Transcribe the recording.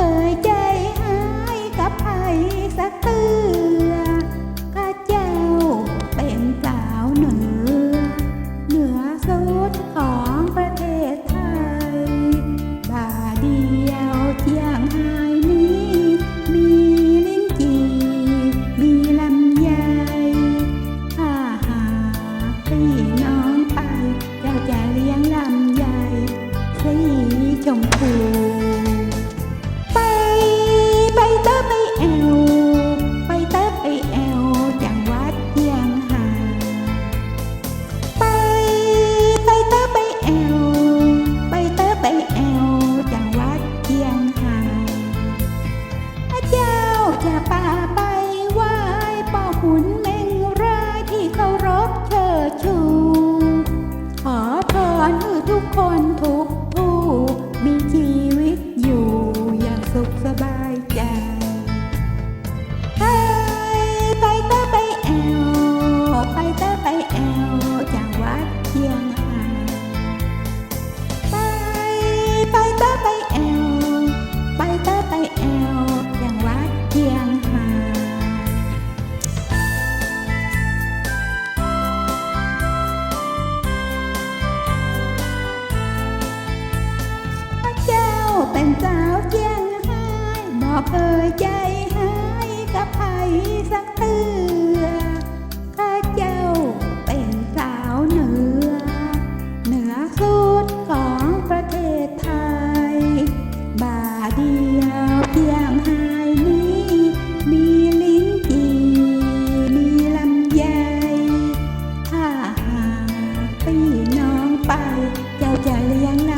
เคยใจหายกับไผสักตือข้าเจ้าเป็นสาวเหนือ เหนือสุดของประเทศไทย บาเดียวเที่ยงหายนี้ มีลิ้นจี่มีลำไยถ้าหาพี่น้องไป เจ้าจะเลี้ยงลำไยสีชมพู thì. อบเอ่ยใจให้กับใคสักเตือข้าเจ้าเป็นสาวเหนือ เหนือสุดของประเทศไทย บาเดียวเพียงหายนี้ มีลิ้นจีมีลำไยถ้าหากพี่น้องไป เจ้าจะเลี้ยงนะ